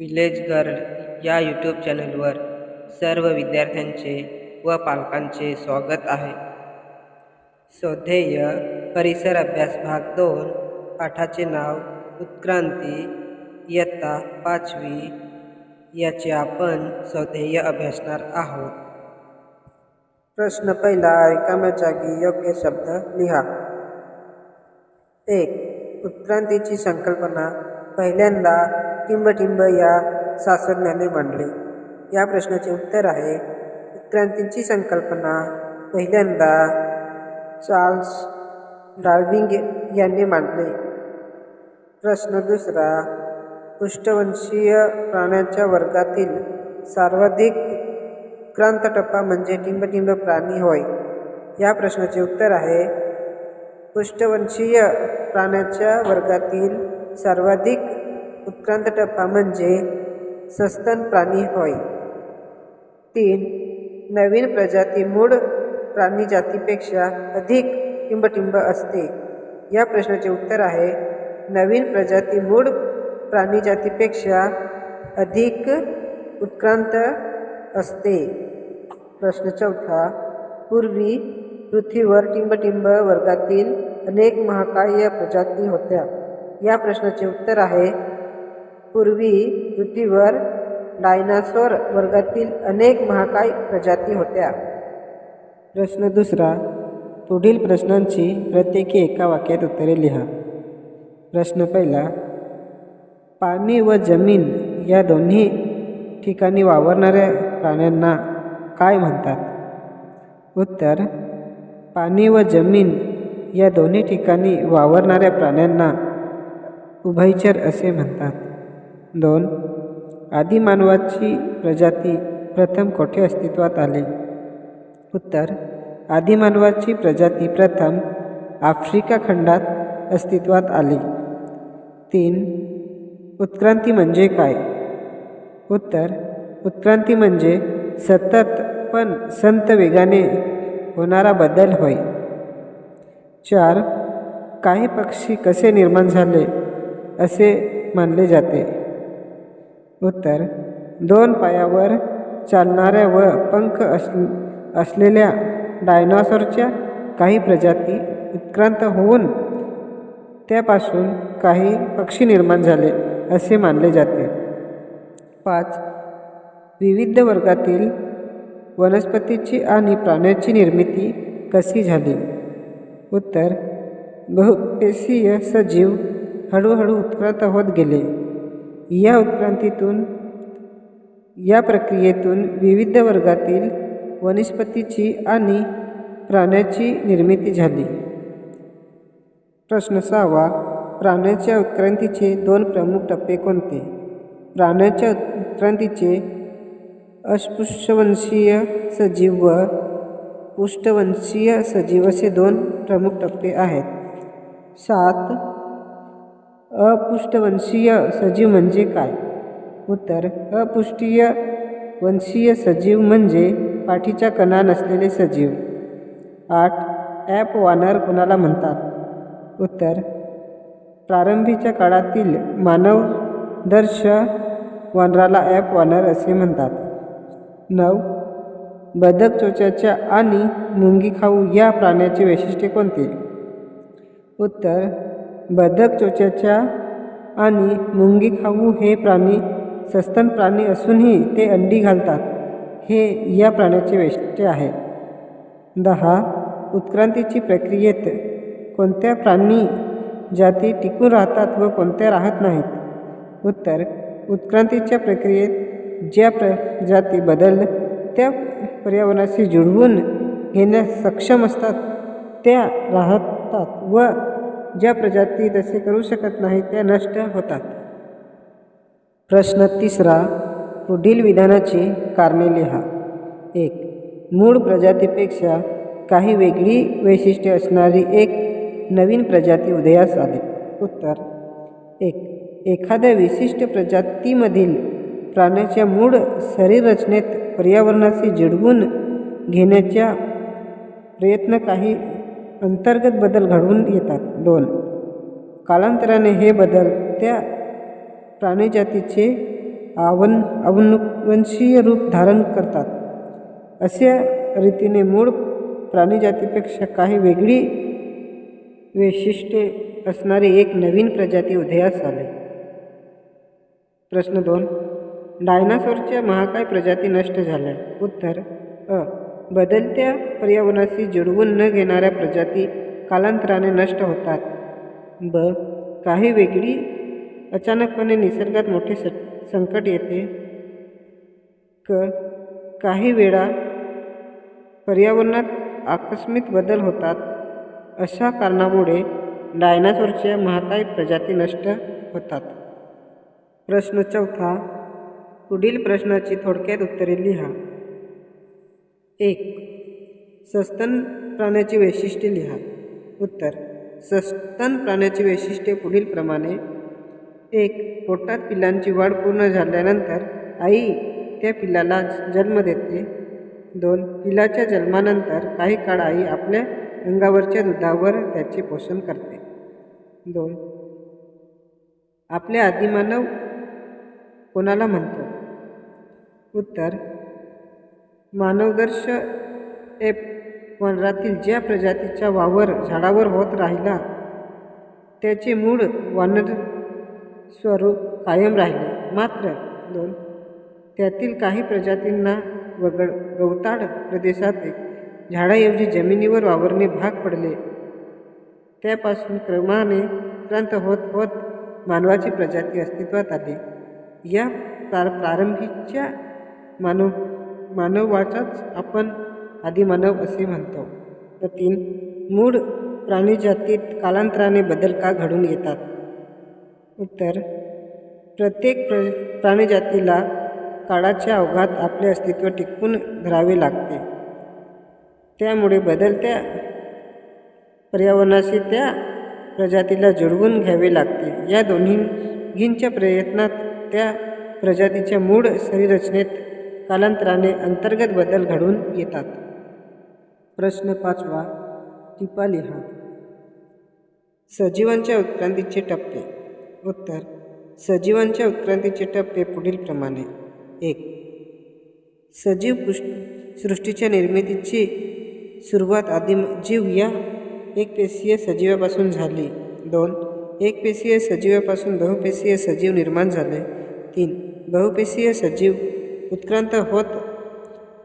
Village girl या YouTube चॅनलवर सर्व विद्यार्थ्यांचे व पालकांचे स्वागत आहे. स्वध्येय परिसर अभ्यास भाग दोन पाठाचे नाव उत्क्रांती इयत्ता पाचवी याचे आपण स्वध्येय अभ्यासणार आहोत. प्रश्न पहिला रिकाम्या जागी योग्य शब्द लिहा. एक उत्क्रांतीची संकल्पना पहिल्यांदा टिंबटिंब या शास्त्रज्ञाने मांडले. या प्रश्नाचे उत्तर आहे उत्क्रांतीची संकल्पना. पहिल्यांदा चार्ल्स डार्विंग यांनी मांडले. प्रश्न दुसरा पृष्ठवंशीय प्राण्यांच्या वर्गातील सर्वाधिक क्रांत टप्पा म्हणजे टिंबटिंब प्राणी होय? या प्रश्नाचे उत्तर आहे पृष्ठवंशीय प्राण्याच्या वर्गातील सर्वाधिक उत्क्रांत टप्पा म्हणजे सस्तन प्राणी होय. तीन नवीन प्रजाती मूळ प्राणी जातीपेक्षा अधिक टिंबटिंब असते. या प्रश्नाचे उत्तर आहे नवीन प्रजाती मूळ प्राणी जातीपेक्षा अधिक उत्क्रांत असते. प्रश्न चौथा पूर्वी पृथ्वीवर टिंबटिंब वर्गातील अनेक महाकाय प्रजाती होत्या. या प्रश्नाचे उत्तर आहे पूर्वी पृथ्वीवर डायनासोर वर्गातील अनेक महाकाय प्रजाती होत्या. प्रश्न दुसरा पुढील प्रश्नांची प्रत्येकी एका वाक्यात उत्तरे लिहा. प्रश्न पहिला पाणी व जमीन या दोन्ही ठिकाणी वावरणाऱ्या प्राण्यांना काय म्हणतात? उत्तर पाणी व जमीन या दोन्ही ठिकाणी वावरणाऱ्या प्राण्यांना उभयचर असे म्हणतात. दोन. आदिमानवाची प्रजाती प्रथम कोठे अस्तित्वात आली? उत्तर. आदिमानवाची प्रजाती प्रथम आफ्रिका खंडात अस्तित्वात आली. तीन. उत्क्रांती म्हणजे काय? उत्तर. उत्क्रांती म्हणजे सतत पण संत वेगाने होणारा बदल होय. चार. काही पक्षी कसे निर्माण झाले असे मानले जाते. उत्तर. दोन पायावर चालणाऱ्या व पंख अस असलेल्या डायनॉसॉरच्या काही प्रजाती उत्क्रांत होऊन त्यापासून काही पक्षी निर्माण झाले असे मानले जाते. पाच. विविध वर्गातील वनस्पतीची आणि प्राण्याची निर्मिती कशी झाली? उत्तर. बहुपेशीय सजीव हळूहळू उत्क्रांत होत गेले. या उत्क्रांतीतून या प्रक्रियेतून विविध वर्गातील वनस्पतीची आणि प्राण्याची निर्मिती झाली. प्रश्न सहावा प्राण्याच्या उत्क्रांतीचे दोन प्रमुख टप्पे कोणते? प्राण्याच्या उत्क्रांतीचे अस्पृश्यवंशीय सजीव व पुष्टवंशीय सजीव असे दोन प्रमुख टप्पे आहेत. सात अपृष्ठवंशीय सजीव म्हणजे काय? उत्तर अपृष्टीय वंशीय सजीव म्हणजे पाठीच्या कणा नसलेले सजीव. आठ ॲप वानर कुणाला म्हणतात? उत्तर प्रारंभीच्या काळातील मानवदर्श वानराला ॲप वानर असे म्हणतात. नऊ बदक चोच्याच्या आणि मुंगी खाऊ या प्राण्याचे वैशिष्ट्य कोणते? उत्तर बदक चोच्याच्या आणि मुंगी खाऊ हे प्राणी सस्तन प्राणी असूनही ते अंडी घालतात. हे या प्राण्याचे वैशिष्ट्य आहे. दहा. उत्क्रांतीची प्रक्रियेत कोणत्या प्राणी जाती टिकून राहतात व कोणत्या राहत नाहीत? उत्तर. उत्क्रांतीच्या प्रक्रियेत ज्या प्र जाती बदल त्या पर्यावरणाशी जुळवून घेण्यास सक्षम असतात त्या राहतात व ज्या प्रजाती तसे करू शकत नाहीत त्या नष्ट होतात. प्रश्न तिसरा पुढील विधानाची कारणे लिहा. एक मूळ प्रजातीपेक्षा काही वेगळी वैशिष्ट्ये असणारी एक नवीन प्रजाती उदयास आली. उत्तर एक एखाद्या विशिष्ट प्रजातीमधील प्राण्याच्या मूळ शरीररचनेत पर्यावरणाशी जिडवून घेण्याच्या प्रयत्न काही अंतर्गत बदल घडवून येतात. दोन कालांतराने हे बदल त्या प्राणीजातीचे आवन अवनुवंशीय रूप धारण करतात. अशा रीतीने मूळ प्राणीजातीपेक्षा काही वेगळी वैशिष्ट्ये असणारी एक नवीन प्रजाती उदयास आली. प्रश्न दोन डायनासोरच्या महाकाय प्रजाती नष्ट झाल्या. उत्तर अ बदलत्या पर्यावरणाशी जुळवून न घेणाऱ्या प्रजाती कालांतराने नष्ट होतात. ब. काही वेगळी अचानकपणे निसर्गात मोठे स संकट येते. क. काही वेळा पर्यावरणात आकस्मिक बदल होतात. अशा कारणामुळे डायनासोरच्या महाकाय प्रजाती नष्ट होतात. प्रश्न चौथा. पुढील प्रश्नाची थोडक्यात उत्तरे लिहा. एक. सस्तन प्राण्याची वैशिष्ट्ये लिहा. उत्तर. सस्तन प्राण्याची वैशिष्ट्ये पुढीलप्रमाणे एक. पोटात पिलांची वाढ पूर्ण झाल्यानंतर आई त्या पिलाला जन्म देते. दोन. पिलाच्या जन्मानंतर काही काळ आई आपल्या अंगावरच्या दुधावर त्याचे पोषण करते. दोन. आपले आदिमानव कोणाला म्हणतो? उत्तर. मानवदर्श एप वनरातील ज्या प्रजातीचा वावर झाडावर होत राहिला त्याचे मूळ वानर स्वरूप कायम राहिले. मात्र दोन त्यातील काही प्रजातींना वगळ गवताळ प्रदेशात झाडाऐवजी जमिनीवर वावरणे भाग पडले. त्यापासून क्रमाने क्रांत होत होत मानवाची प्रजाती अस्तित्वात आली. या प्रार प्रारंभीच्या मानव मानवाचाच आपण आदिमानव असे म्हणतो. तर तीन मूळ प्राणीजातीत कालांतराने बदल का घडून येतात? उत्तर प्रत्येक प्र प्राणीजातीला काळाच्या अवघात आपले अस्तित्व टिकून धरावे लागते. त्यामुळे बदलत्या पर्यावरणाशी त्या प्रजातीला जुळवून घ्यावे लागते. या दोन्हींच्या प्रयत्नात त्या प्रजातीच्या मूळ संरचनेत कालांतराने अंतर्गत बदल घडून येतात. प्रश्न पाचवा टिपा लिहा. सजीवांच्या उत्क्रांतीचे टप्पे. उत्तर सजीवांच्या उत्क्रांतीचे टप्पे पुढीलप्रमाणे एक सजीव पृष्ठ सृष्टीच्या निर्मितीची सुरुवात आदिम जीव या एकपेशीय सजीवापासून झाली. दोन एकपेशीय सजीवापासून बहुपेशीय सजीव निर्माण झाले. तीन बहुपेशीय सजीव उत्क्रांत होत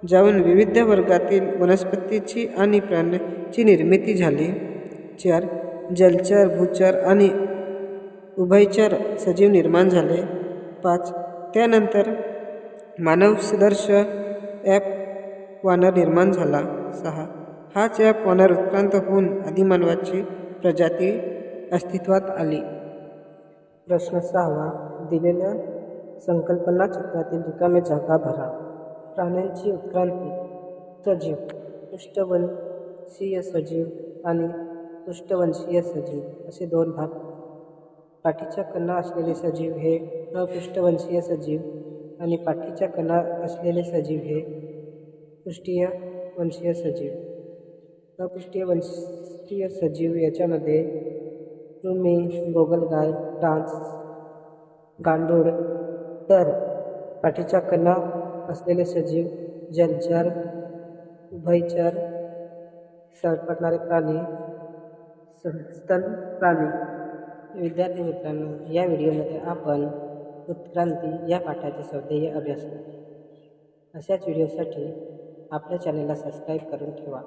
जाऊन विविध वर्गातील वनस्पतीची आणि प्राण्याची निर्मिती झाली. चार जलचर भूचर आणि उभयचर सजीव निर्माण झाले. पाच त्यानंतर मानव सदर्श ॲप वानर निर्माण झाला. सहा हाच ॲप वानर उत्क्रांत होऊन आदिमानवाची प्रजाती अस्तित्वात आली. प्रश्न सहावा दिलेल्या संकल्पना चित्रातील रिकामे जागा भरा. प्राण्यांची उत्क्रांती. सजीव. पृष्ठवंशीय सजीव आणि पृष्ठवंशीय सजीव असे दोन भाग. पाठीच्या कणा असलेले सजीव हे अपृष्ठवंशीय सजीव आणि पाठीच्या कणा असलेले सजीव हे पृष्ठीय वंशीय सजीव. अपृष्ठीय वंशीय सजीव याच्यामध्ये कृमी गोगलगाय डान्स गांडूळ तर पाठीच्या कणा असलेले सजीव जलचर उभयचर सरपटणारे प्राणी स्तन प्राणी. विद्यार्थी मित्रांनो या व्हिडिओमध्ये आपण उत्क्रांती या पाठाचे स्वाध्याय अभ्यास अशाच व्हिडिओसाठी आपल्या चॅनलला सबस्क्राईब करून ठेवा.